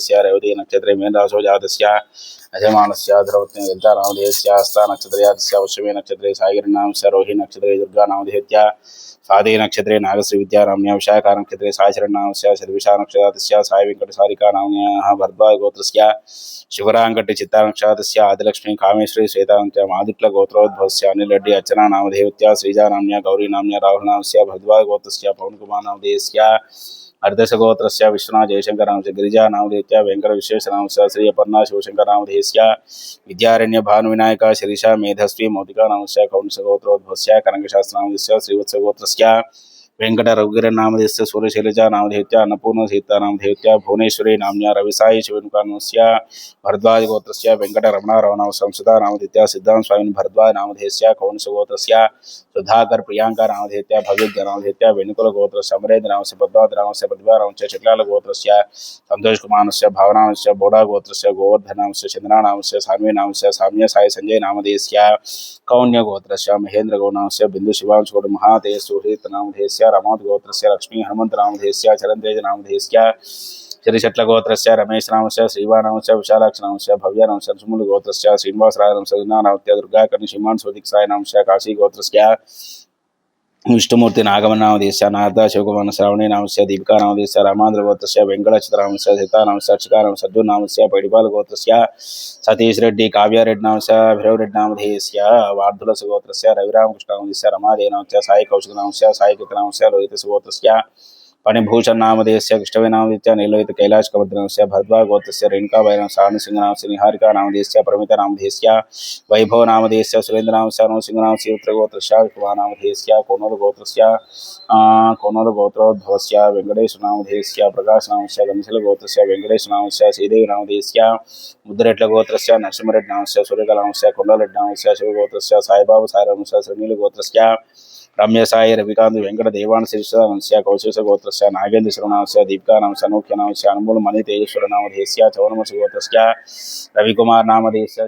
नामधेयस्य रेवती नक्षत्रे मेनराशो जातस्य अजमानस्य ध्रुवत्ने गन्तानामधेयस्य हस्ता नक्षत्रजातस्य वश्यमे नक्षत्रे सायगिरिनामस्य रोहि नक्षत्रे दुर्गानामधेयत्या स्वादे नक्षत्रे नागश्री विद्यानाम्न्या विशाखा नक्षत्रे सायशरणामस्य शर्विषा नक्षत्रस्य साय वेङ्कटसारिका नाम्न्याः भरद्वाज गोत्रस्य शिवराङ्कट्टि चित्ता नक्षत्रस्य आदिलक्ष्मी कामेश्वरी श्वेताङ्क्य मादिक्ल गोत्रोद्भवस्य अनिलड्डि अर्चना नामधेयत्या श्रीजा नाम्न्या गौरी नाम्न्या राहुल नामस्य भरद्वाज गोत्रस्य पवनकुमार विश्वनाथ नामधेयत्या वेङ्कट विश्वेश श्री अपर्णा शिवशंकर नामधेयस्य विद्यारण्य भानुविनायक शिरीषा मेधस्वी मौतिका नामस्य कौंसगोत्रोद्भवस्य कनकशास्त्र नामधेयस्य श्रीवत्सगोत्रस्य वेङ्कट रघुगिरनामधेयस्य सूर्यशैलजा नामधेयत्या अन्नपूर्ण सीता नामधेयत्या भुवनेश्वरी नाम्न्या रविसाई शिवनुकानस्य भरद्वाज गोत्रस्य वेङ्कटरमणाराव नाम संसदा नामधेयत्या सिद्धांत स्वामी भरद्वाज नामधेयस्य कौंसगोत्रस्य सुधाकर प्रियांका नामधेयत्या भव्य नामधेयत्या वेणुकुल गोत्रस्य अमरेन्द्र नामस्य पद्मावत नामस्य प्रतिभा नामस्य चिक्लाल गोत्रस्य संतोष कुमारस्य भावनामस्य बोडा गोत्रस्य, गोवर्धन नामस्य चंद्रा नाम नामस्य साम्य नामस्य साम्य साई, संजय नामधेयस्य कौन्य गोत्रस्य महेन्द्र गौनामस्य बिंदु, शिवांश गौड महातेज सुहृत नामधेयस्य रमोद गोत्रस्य लक्ष्मी हनुमंत नामधेयस्य चरणतेज नामधेयस्य श्रीशट्लगोत्रस्य रमेश नामस्य श्रीवानामस्य विशालाक्ष नामस्य भव्य नामस्य सुमुल गोत्रस्य श्रीनिवास राय नामस्य नामत्य दुर्गा कर्ण श्रीमान सोदिक साय नामस्य విష్ణుమూర్తి నాగమనామదేశ నారద శివకుమార శ్రావణి నామస్య దీపికా నామదేశ రామాంధ్ర గోత్రస్య వెంకటచత నామస్య సీతా నామస్య సద్దు నామస్య పైడిపాల గోత్రస్య సతీష్ రెడ్డి కావ్యారెడ్డి నామస్య భైరవరెడ్డి నామధేయస్య వార్ధుల గోత్రస్య రవిరామకృష్ణ నామదేశ రమాదే నామస్య సాయి కౌశిక నామస్య సాయి కృత నామస్య రోహిత గోత్రస్య नामस्य साई कृत नामस्य रोहित गोत्रस्य फणिभूषण नामधेयस्य कृष्णवे नामधेयस्य नीलोहित कैलाश कवर्धनस्य भरद्वाज गोत्रस्य रेणुका वैरं सारणसिंह नामस्य निहारिका नामधेयस्य प्रमिता नामधेयस्य वैभव नामधेयस्य सुरेन्द्र नामस्य अनुसिंह नामस्य उत्तरगोत्रस्य कुमार नामधेयस्य कोनोल गोत्रस्य कोनोल गोत्रोद्भवस्य वेङ्कटेश नामधेयस्य प्रकाश नामस्य गंसिल गोत्रस्य वेङ्कटेश नामस्य श्रीदेवी नामधेयस्य मुद्रेट्ल गोत्रस्य नरसिंहरेड्डी नामस्य सूर्यकला नामस्य कोण्डलरेड्डी नामस्य शिवगोत्रस्य साईबाबा साईरामस्य श्रीनील गोत्रस्य रम्यसाई रविकांत वेंकट देवान शीर्षस्य कौशेष गोत्रस्य नागेन्द्र श्रवणामस्य दीपिका नाम सनूख्य नामस्य अनुमूल मणि तेजेश्वर नामधेयस्य चौनमर्षि गोत्रस्य रविकुमार नामधेयस्य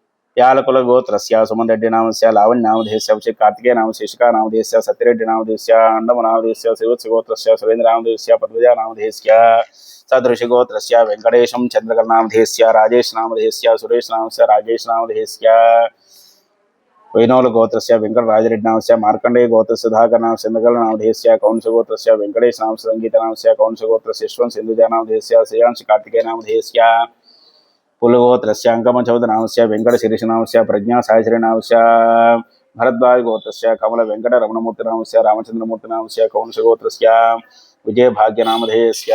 चन्द्रवर्णांस्य श्रीवानामधेयस्य मल्लिकानामस्य साई विष्णुनामस्य दावल्यनामस्य निबिरानामस्य साईकिरणनामस्य साईचरणनामस्य मोहननामधेयस्य यालकुलगोत्रस्य, सुमनरेड्डिनामस्य, लावण्यनामधेयस्य अभिषेक कार्तिकेयनामस्य शिशिकानामधेयस्य सत्यरेड्डिनामधेयस्य अण्डमनामधेयस्य श्रीवत्सगोत्रस्य, सुरेन्द्रनामधेयस्य पद्मजानामधेयस्य सदृशगोत्रस्य, वेङ्कटेशं चन्द्रकरनामधेयस्य, राजेशनामधेयस्य, सुरेशनामस्य, राजेशनामधेयस्य, वैनोलगोत्रस्य, वेङ्कटराजरेड्डिनामस्य, मार्कण्डेयगोत्रस्य, सुधाकरनामस्य चन्द्रकरनामधेयस्य कौंसगोत्रस्य, वेङ्कटेशनामस्य, सङ्गीतनामस्य, कौंसगोत्रस्य यशवन्त सिन्धुजानामधेयस्य श्रेयांश कार्तिकेयनामधेयस्य कुलगोत्रस्य अङ्कमचौदनामस्य वेङ्कटशिरीषनामस्य प्रज्ञासायश्रीनामस्य भरद्वाजगोत्रस्य कमलवेङ्कटरमणमूर्तिनामस्य रामचन्द्रमूर्तिनामस्य कौंसगोत्रस्य विजयभाग्यनामधेयस्य,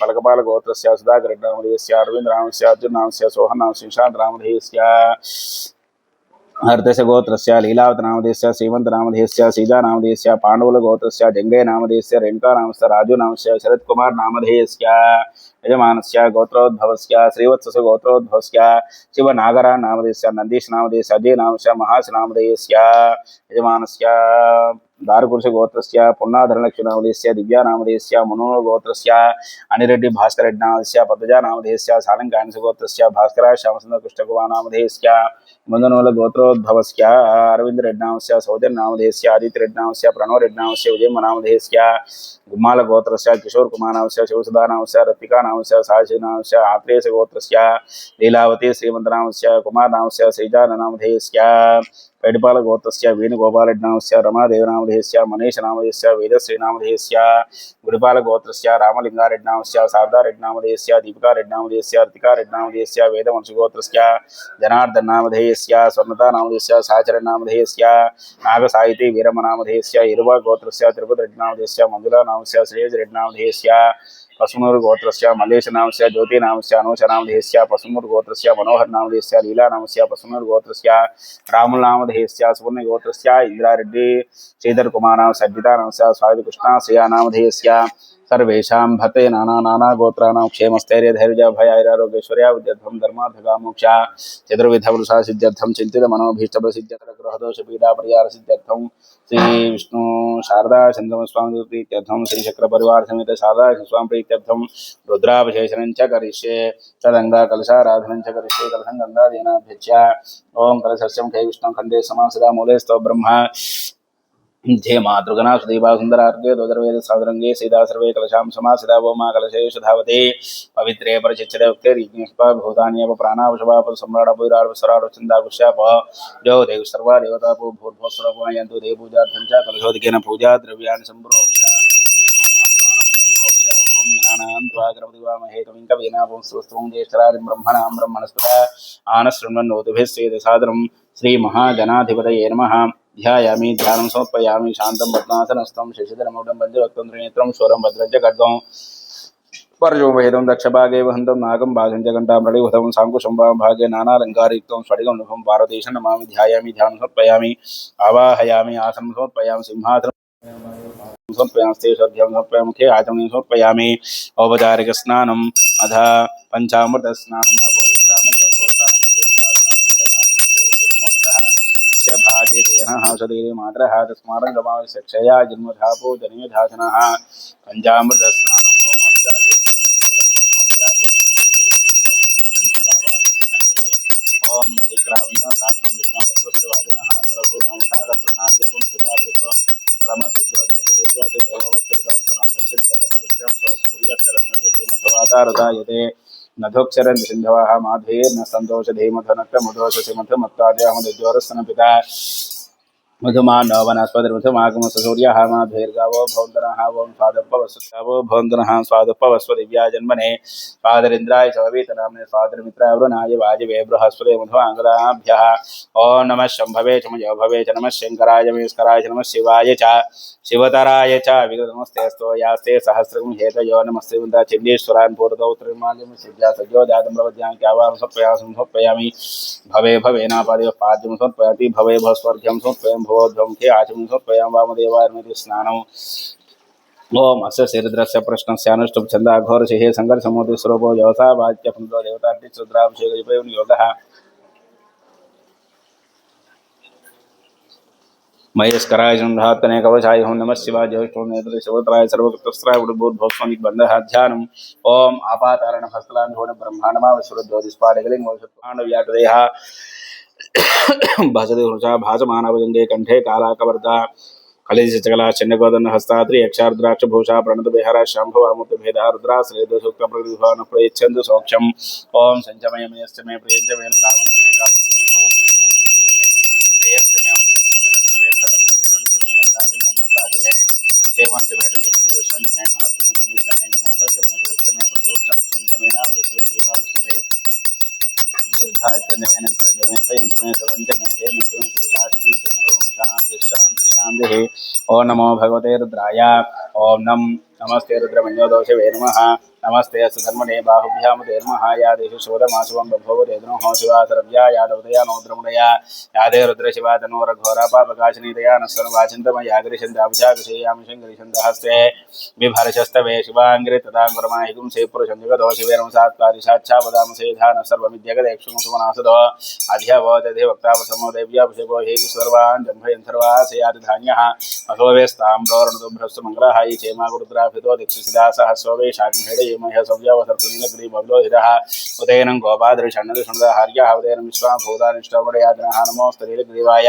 पलकपालगोत्रस्य, सुधाकरनामधेयस्य, अरविन्दनामस्य, अर्जुननामस्य सोहनामस्य निशान्तनामधेयस्य हर्दशगोत्रस्य, लीलावतनामधेयस्य, श्रीमन्तनामधेयस्य, सीतानामधेयस्य पाण्डुलगोत्रस्य जङ्गयनामधेयस्य रेणुकानामस्य, राजुनामस्य, शरत्कुमारनामधेयस्य यजमानस्य गोत्रोद्भवस्य श्रीवत्सस्य गोत्रोद्भवस्य अजय नन्दीशनामधेयस्य महाश नामदेश यजमानस्य। दारुपुरुषगोत्रस्य पुन्नाधरलक्ष्मीनामधेयस्य दिव्यानामधेयस्य मुनोगोत्रस्य अनिरेड्डी भास्कररेड्डिनामधेयस्य पद्मजानामधेयस्य सालङ्कायनसगोत्रस्य भास्कराय श्यामसुन्दरकृष्णकुमारनामधेयस्य मुन्दनूलगोत्रोद्भवस्य अरविन्दरेड्डिनामस्य सौजन्यनामधेयस्य आदित्यरेड्डिनामस्य प्रणवरेड्डिनामस्य विजयमनामधेयस्य गुम्मालगोत्रस्य किशोरकुमारनामस्य शिवसुधानामस्य रत्तिकानामस्य साहसिनामस्य आत्रेयसगोत्रस्य, लीलावती श्रीमन्तनामस्य कुमारनामस्य వేడిపాల గోత్రస్య వేణుగోపాలెడ్డి నామస్య రమాదేవనామధేస్య మనీష నామధేస్య వేదశ్రీ నామధేస్య గుడిపాల గోత్రస్య రామలింగారెడ్డి నామస్య శారదారెడ్డి నామధేస్య దీపికారెడ్డి నామధేస్య రితికారెడ్డి నామధేస్య వేదవంశ గోత్రస్య జనార్దన్ నామధేయస్య స్వర్ణతా నామధేస్య సాచర నామధేయస్య నాగ వీరమ నామధేస్య ఇరువా గోత్రస్య తిరుపతి రెడ్డి నామధేస్య మంజులా నామస్య శ్రేయస్ రెడ్డి నామధేస్య पशुनुर्गोत्रस्य मल्लेशनामस्य ज्योतिनामस्य कुमार पशुनुर्गोत्रस्य मनोहरनामधेयस्य लीलानामस्य पशुनुर्गोत्रस्य रामुलनामधेयस्य सुवर्णगोत्रस्य इन्द्रारेड्डी श्रीधरकुमारनाम सज्जितानामस्य स्वादिकृष्णाश्रयानामधेयस्य सर्वेषां भते नाना नाना गोत्राणां क्षेमस्थैर्य धैर्य भयारोग्यश्वर्या विद्यर्थं चतुर्विधवृषा सिद्ध्यर्थं चिन्तितमनोभीष्टप्रसिद्ध्यग्रहदोष पीडा परिहार सिद्ध्यर्थं श्री विष्णु शारदा चन्द्रमस्वामी प्रीत्यर्थं श्री चक्र परिवार समेत शारदा स्वामी प्रीत्यर्थं रुद्राभिषेचनं च करिष्ये कलशाराधनं च करिष्ये कलशं गङ्गादीनाभ्यच्य ओम कलशस्यं खे विष्णु खण्डे समासदा, मूले स्तो ब्रह्मा। జయ మా దుర్గనా సుదీపా సుందరార్గే ధ్వజర్వేద సాదరంగే సీతా సర్వే కలశాం సమా సీతా భూమా కలశేషు ధావతే పవిత్రే పరిచిచ్చడే విఘ్నేష్ప భూతాన్యవ ప్రాణావశవాప సమ్రాడ భూరాడ సరాడ చిందాగుశాప జో దేవు సర్వ దేవతా భూ భూర్భోస్వరపమయంతు దే పూజార్థం చ కలశోదికేన పూజా ద్రవ్యాన్ని సంప్రోక్ష బ్రహ్మణా బ్రహ్మణస్పద ఆనశృణ్వన్నోతుభిశ్చేదసాదరం శ్రీమహాగణాధిపతయే నమ ధ్యాయామి ధ్యానం సమర్పయామి శాంతం పద్మాసనస్థం శశిధరమౌఢం వందే వక్తంద్రనేత్రం స్వరం భద్రంచ ఖడ్గం పరజోవేదం దక్షభాగే వహంతం నాగం భాగం జగంటాం రళిహుతం సాంకుశం వాం భాగే నానాలంకారయుక్తం స్ఫటికం నృపం భారతదేశం నమామి ధ్యాయామి ధ్యానం సమర్పయామి ఆవాహయామి ఆసనం సమర్పయామి సింహాసనం సమర్పయాస్తే సద్యం సమర్పయామి ముఖే ఆచమనం సమర్పయామి ఔపచారిక స్నానం అధ పంచామృత స్నానం भाजे तेन हंसदेव मातरः तस्मारं गमावि शिक्षया जन्मधापो जनेधासनः पञ्चामृतस्नानं ओम विक्रामण सार्थं विष्णुवस्वस्य वाजनः मधुमान वनस्पतिर्मधुमागम सूर्यः माधुर्गावो भवन्तनः ओं स्वादपवस्वो भवन्तनः स्वादपवस्व दिव्या जन्मने स्वादरिन्द्राय सववीतनाम्ने स्वादरमित्राय वरुणाय वाजवे बृहस्पते मधुवाङ्गदाभ्यः। ॐ नमः शम्भवे च भवे च शिवाय च। शिवतराय च नमस्ते वृन्दा चिन्देश्वरान् पूर्वतौ त्रिमालिं सिद्ध्या सजो प्रवद्यां भवे भवे भस्वर्घ्यं समर्पयामि। भवोद्भवं खे आचमनं समर्पयामि वामदेवार्मिति स्नानम् ओम अस्य शरीरस्य प्रश्नस्य अनुष्टुप् छन्दा घोरसिंहे सङ्घर्षमोति स्वरूपो व्यवसा वाच्य पुण्डो देवता शुद्राभिषेकयोगः योगः महेशकराय संधातने कवचाय हों नमः शिवाय ज्येष्ठो नेत्र शिवतराय सर्वकृतस्त्राय उद्भूत बंधः ध्यानम्। ओम आपातारण हस्तलान होन ब्रह्मांडमा భాసతి వృషా భాసమానవజంగే కంఠే కాలాకవర్ధ కళేశకళా చిన్నగోదన్న హస్తాత్రి యక్షార్ద్రాక్ష భూష ప్రణత విహార శాంభవామూర్తి భేద రుద్రా శ్రీ సూక్త ప్రతిభాన ప్రయచ్చందు సౌఖ్యం ఓం సంచమయమే మేస్తమే ప్రియంచ కామ ओम नमो भगवते रुद्राय ओम नम नमस्ते रुद्रमन्योदोषवे नमः नमस्ते अस्तु धर्मणे बाहुभ्यां ते नमः या देशु शोधमासुवं बभूवते द्रोहो शिवा सर्व्या यादवदया नोद्रमुदया यादे रुद्रशिवा तनोरघोरा पापकाशिनीदया नस्सर्वाचिन्तमयाग्रिशन्दाभिषाकशेयामि शङ्करिशन्दहस्ते बिभर्षस्तवे शिवाङ्ग्रे तदाङ्कुरमाहिकुं से पुरुषन्दिगतो शिवेरं सात्कारि साक्षावदामसे धान सर्वमिद्यगदेक्षुं सुमनासदो अध्यवदधे वक्तावसमो देव्याभिषेको हेतु सर्वान् जम्भयन् सर्वासयादिधान्यः अथोवेस्ताम्रोरणुभ्रस्तु मङ्गलः ये क्षेमा गुरुद्राभितो दीक्षिसिदासः स्ववे उदयन मह्य विश्वाभूतानिष्टपडयादिनः नमोस्तरीलग्रीवाय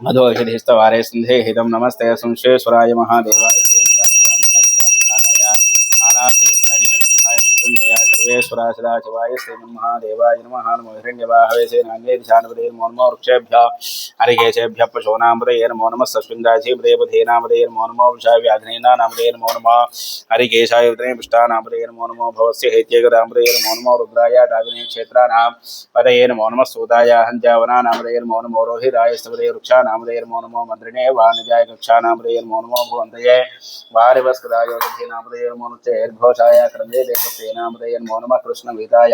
మధు అషధిస్త వారే సింధే హితం నమస్తే సంశేశ్వరాయ మహాదేవాయ. रुद्राय नीलकण्ठाय मृत्युञ्जयाय सर्व सर्वेश्वरा सदाशिवाय श्रीमन्महादेवाय नमः नमो हिरण्यवाहवे सेनान्ये ध्यानपदे नमो नमो वृक्षेभ्यः हरिकेशेभ्यः पशूनामदये नमो नामदये नमो नमो वृषाव्याघ्नेना नामदये नमो हरिकेशाय उदरे पुष्टानामदये नमो भवस्य हेत्येकदामदये नमो रुद्राय नामदये नमो नमः कृष्णवीताय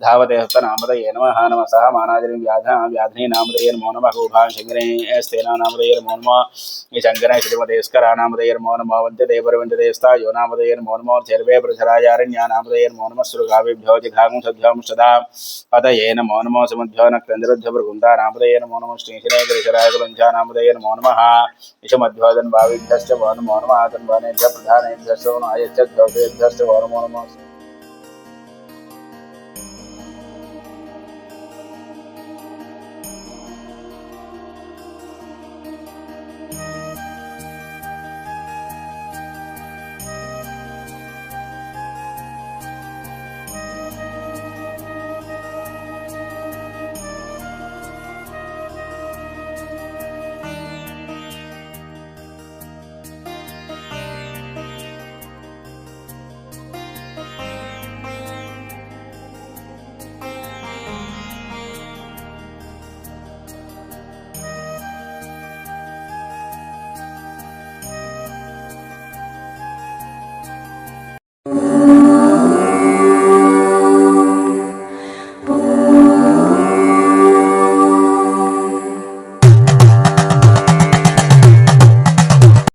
धावते हस्तनामदये नमः नमः सह मानाजनि व्याधा व्याध्ने नामदये नमो नमः, गोभां शङ्करे स्तेना नामदये नमो नमः शङ्करे श्रीमदेस्करा नामदये नमो नमः वन्द्यते परवन्द्यतेस्ता यो नामदये नमो नमः चर्वे प्रचरायारण्या नामदये नमो नमः, सुरगाविभ्यो जिघागुं सद्भ्यं सदा पदये नमो नमो, समुद्भ्यो नक्तन्द्रभ्य भृगुन्दा नामदये नमो नमः श्रीशने गिरिशराय कुलञ्चा नामदये नमो नमः यशमध्योदन् भाविभ्यश्च वो नमो नमः तन्वानेभ्यः प्रधानेभ्यश्च वो नायच्च द्यौतेभ्यश्च वो नमो नमः।